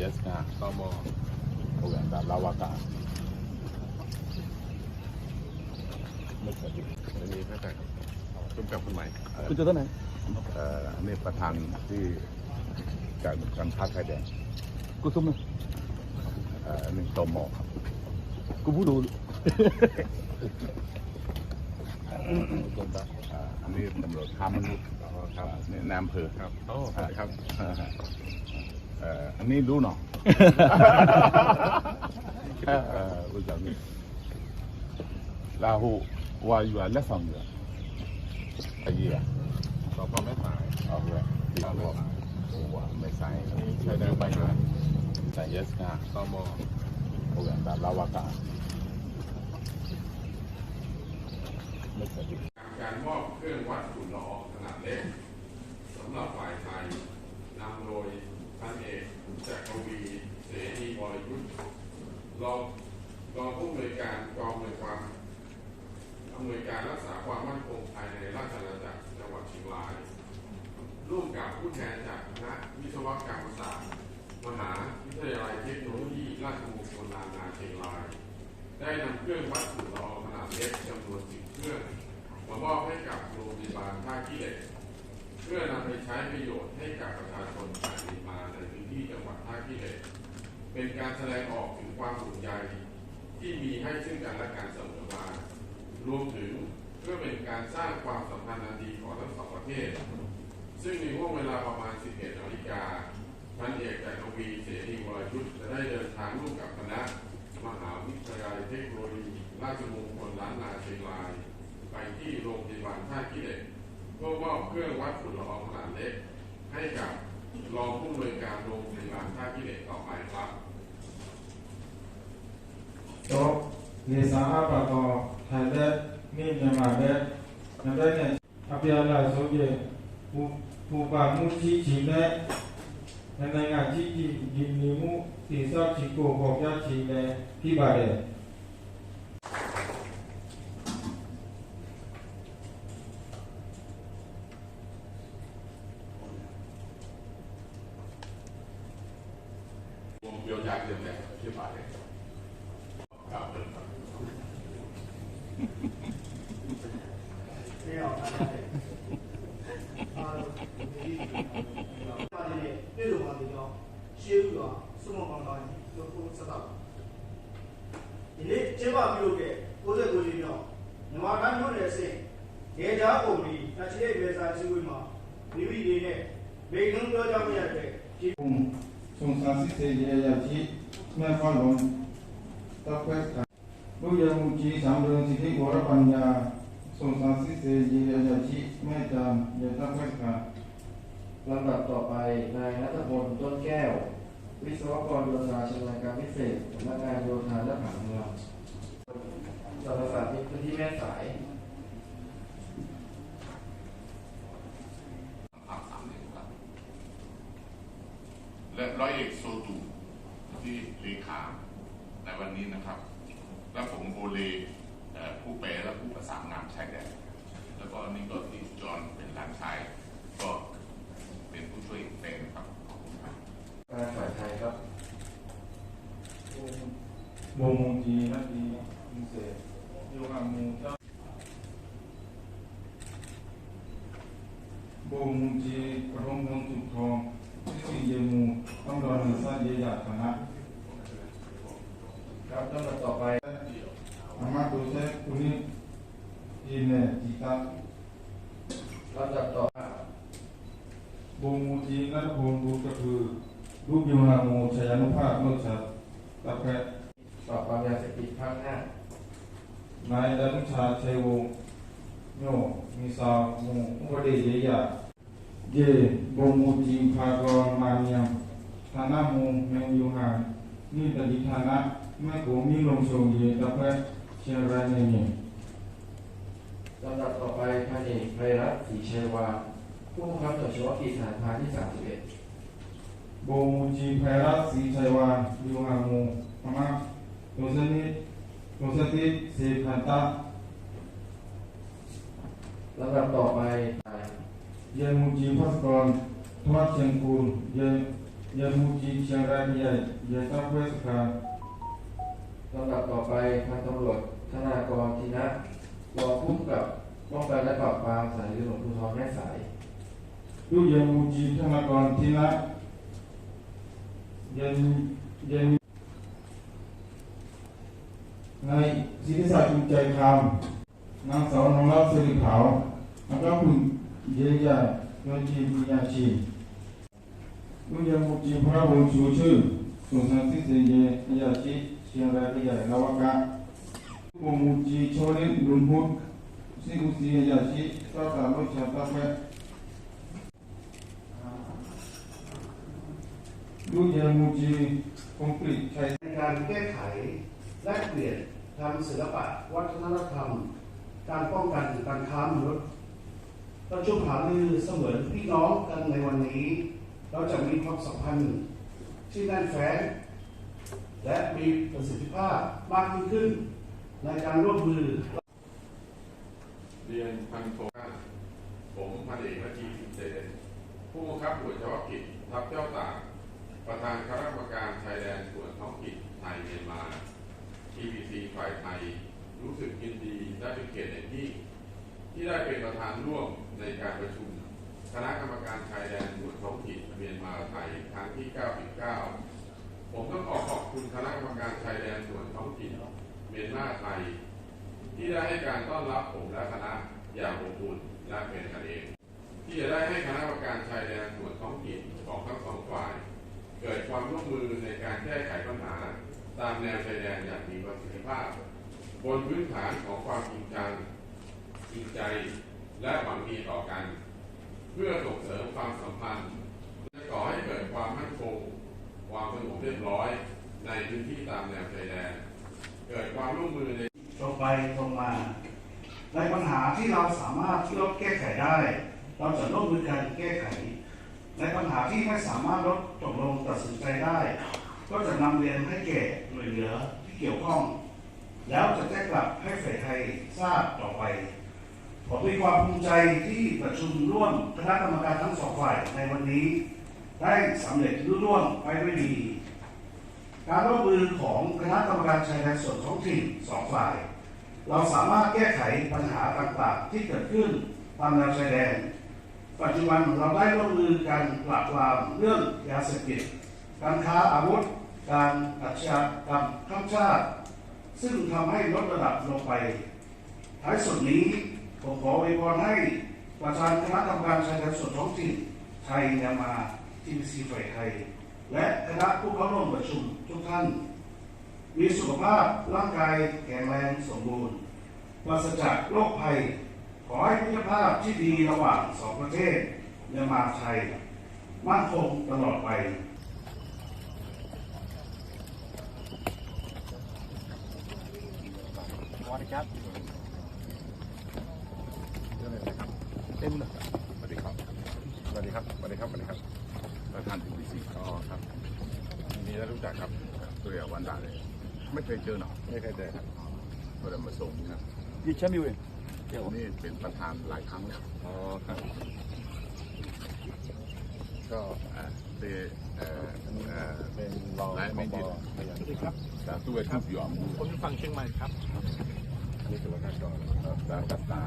yes na kama uganda lawata มีตั้งแต่ร่วมกับคนใหม่คุณจะต้นไหนเอ่อนี่ประธานที่การการพักไทยแดงกูซุ้มนะเอ่อหนึ่งตมอครับกูพูดดู อ่ออันนี้ตำรวจค้ามนุษย์ครับนี่นายอำเภอครับโอ้สวัสดีครับเอ่ออันนี้รู้เนาะเอ่อรู้จักนี่ลาหูวาอยู่และสองอยู่ไอ้เหี้ยสพแม่สายเอาเลยดีกว่าโอ้ว่าไม่ใส่ใช้แนวไปนะใส่เยสกาตมโอ้ยแต่ลาวากาไม่ใส่ดิ การมอบเครื่องวัดฝุ่นละอองขนาดเล็กสำหรับฝ่ายไทยนำโดยพันเอกจักรวีเสนีวรยุทธ์รองรองผู้อำนวยการกองอำนวยความอำนวยการรักษาความมั่นคงภายในราชอาณาจักรจังหวัดเชียงราย ร่วมกับผู้แทนจากคณะวิศวกรรมศาสตร์ มหาวิทยาลัยเทคโนโลยีราชมงคลล้านนาเชียงราย ได้นำเครื่องวัดฝุ่นละอองขนาดเล็กจำนวนสิบเครื่อง มามอบให้กับโรงพยาบาลท่าขี้เหล็ก เพื่อนำไปใช้ประโยชน์ให้กับประชาชนชาวเมียนมาในพื้นที่จังหวัดท่าขี้เหล็กเป็นการแสดงออกถึงความห่วงใยที่มีให้ซึ่งกันและกันเสมอมารวมถึงเพื่อเป็นการสร้างความสัมพันธ์อันดีของทั้งสองประเทศ ซึ่งในห่วงเวลาประมาณ 11นาฬิกาพันเอกจักรวีเสรีวรยุทธจะได้เดินทางร่วมกับคณะมหาวิทยาลัยเทคโนโลยีราชมงคลล้านนาเชียงราย ไปที่โรงพยาบาลท่าขี้เหล็ก พื่อมอบเครื่องวัดฝุ่นละอองขนาดเล็ก ให้กับรองผู้อำนวยการโรงพยาบาลท่าขี้เหล็กต่อไปครับ တော့နေစာအပတော်ထိုင်တဲ့မိမြန်မာတဲ့နံပါတ်နဲ့အပြာလာဆိုပြပူပူပါမှုကြီးကြီးနဲ့နိုင်ငံကြီးကြီးဒီနေမှုတိစောက်ချီကိုပေါ်ပြချီနဲ့ပြပါတယ် ပြောကြခြင်းနဲ့ဖြစ်ပါတယ်။ဒါပဲ။ပြောတာ။အာဒီပါတယ်ပြေလို့ပါတယ်ကြောင့်ရှေးဥကစုမပေါင်းတိုင်းတို့ကိုစတာ။ဒီနေ့ကျေးပါပြုခဲ့69ကြီးမြောက်မြန်မာတိုင်းမြို့နယ်အဆင့်ဒေတာပုံပြီးအချို့ရေစာရှိဝေးမှာမိမိတွေနဲ့မိကုံးပြောကြမရတဲ့ဒီ ทงสังสิเสียยาธิแม่ฟังหลวงตักเวสกันลูกยามุจีสามเดือนสิทธิวรปัญญาทงสังสิเสียยาธิแม่จามยาตักเวสกันลำดับต่อไปนายรัฐพลต้นแก้ว วิศวกรโยธาชำนาญการพิเศษสำนักงานโยธาและผังเมืองสารศาสตร์พื้นที่แม่สาย เลขาในวันนี้นะครับ และผมโอเลเอ่อผู้แปลและผู้ประสานงานชายแดนแล้วก็นี่ก็ที่จอห์นเป็นหลานชายก็เป็นผู้ช่วยแปลนะครับขอบคุณครับการฝ่ายไทยครับวงมงจีนักดีมิเศษโยกามูเจ้าวงมงจีกระทงมงจุดทองที่สี่เยมูต้องรอหนึ่งสั้นเยยาคณะ ครับลำดับต่อไปอามาตุเซคุนิจีเนจิตาลำดับต่อวงมงจีนักพงศ์บุตรก็คือรูปโยนามูชยานุภาพเมื่อชัดตะแพะปราบปรามยาเสพติดภาคห้านายดานุชาชัยวงศ์โยมิสามูอุปเดเยยาเยวงมงจีภากรมาเนียมฐานะมูแมงยูหานนี่ตดิฐานะ แม่โกมีลงทรงเยตะแพะเชียงรายเนเนลำดับต่อไปพันเอกไพรัตน์ศรีชัยวา ผู้บังคับหน่วยเฉพาะกิจฐานพานที่ 31โบมูจีไพรัสศรีชัยวานยูหางมูพม่าโรสนิตโรสติเสพันตาลำดับต่อไปเยมูจีพัสกรทวัดเชียงคูนเยยามูจีเชียงรายใหญ่ใหญ่ต้งเวสขาร ลำดับต่อไปพันตำรวจธนากรทินะรองผู้กำกับป้องกันและปราบปรามสายตำรวจภูธรแม่สายดูยามูจีธนากรทินะยันยันนายศิริศักดิ์จุนใจคำนางสาวนงรักสิริขาวแล้วก็คุณเยียยายจีปิญาชีดูยามูจีพระวงศ์ชูชื่อส่งสันติเสยยาชี เชียงรายใหญ่นวากา Pemuji Chorin Lumpur Si usia Yashi Tata Locha Tape Dunia Muji Complete ใช้ในการแก้ไขแลกเปลี่ยนทางศิลปะวัฒนธรรม การป้องกันการค้ามนุษย์ประชุมหารือเสมือนพี่น้องกันในวันนี้ เราจะมีความสัมพันธ์ที่แน่นแฟ้น และมีประสิทธิภาพมากยิ่งขึ้น ในการร่วมมือ เรียนพันโทผมพันเอกวจีสินเสนผู้บังคับหน่วยเฉพาะกิจทัพเจ้าตากประธานคณะกรรมการชายแดนส่วนท้องถิ่นไทยเมียนมา TBC ฝ่ายไทย รู้สึกยินดีและเป็นเกียรติอย่างยิ่งที่ได้เป็นประธานร่วมในการประชุม คณะกรรมการชายแดนส่วนท้องถิ่นเมียนมาไทยครั้งที่ 99 ผมต้องขอขอบคุณคณะกรรมการชายแดนส่วนท้องถิ่นเมียนมาไทย ที่ได้ให้การต้อนรับผมและคณะอย่างอบอุ่นและเป็นกันเอง ที่จะได้ให้คณะกรรมการชายแดนส่วนท้องถิ่นของทั้งสองฝ่าย เกิดความร่วมมือในการแก้ไขปัญหา ตามแนวชายแดนอย่างมีประสิทธิภาพ บนพื้นฐานของความจริงจังจริงใจและหวังดีต่อกัน เพื่อส่งเสริมความสัมพันธ์ เรียบร้อย ในพื้นที่ตามแนวชายแดน เกิดความร่วมมือในตรงไปตรงมา ในปัญหาที่เราสามารถที่ลดแก้ไขได้ เราจะร่วมมือกันแก้ไข ในปัญหาที่ไม่สามารถลดตกลงตัดสินใจได้ ก็จะนำเรียนให้แก่หน่วยเหลือที่เกี่ยวข้อง แล้วจะแจ้งกลับให้ฝ่ายไทยทราบต่อไปผมมีความภูมิใจที่ประชุมร่วมคณะกรรมการทั้งสองฝ่ายในวันนี้ ได้สำเร็จรุ่ร่วงไปด้วยดี การร่วมมือของคณะกรรมการชายแดนส่วนท้องถิ่นสองฝ่าย เราสามารถแก้ไขปัญหาต่างๆ ที่เกิดขึ้นตามแนวชายแดน ปัจจุบันเราได้ร่วมมือกันปราบปรามเรื่องยาเสพติดการค้าอาวุธ การอาชญากรรมข้ามชาติ ซึ่งทำให้ลดระดับลงไป ท้ายสุดนี้ผมขออวยพรให้ประธานคณะกรรมการชายแดนส่วนท้องถิ่นไทยเมียมาทีซีฝ่ายไทย และคณะผู้เข้าร่วมประชุมทุกท่าน มีสุขภาพร่างกายแข็งแรงสมบูรณ์ปราศจากโรคภัย ขอให้มิตรภาพที่ดีระหว่างสองประเทศเมียนมาไทยมั่นคงตลอดไปเต็มเลยสวัสดีครับ สวัสดีครับ สวัสดีครับ สวัสดีครับ ประธานทีวีซี อ๋อครับยินดีได้รู้ จักครับตัวอย่างวันดาเลยไม่เคยเจอหนอไม่เคยเจอครับก็เลยมาส่งนะยี่แชมป์อยู่เองเดี๋ยวนี้เป็นประธานหลายครั้งแล้วอ๋อครับก็อ่าเตเอ่อเอ่อเป็นรองนายไม่ยืนพยานสาตัวทุกอย่างมูผมอยู่ฝั่งเชียงใหม่ครับอันนี้คือว่าการก่อนสากัตตา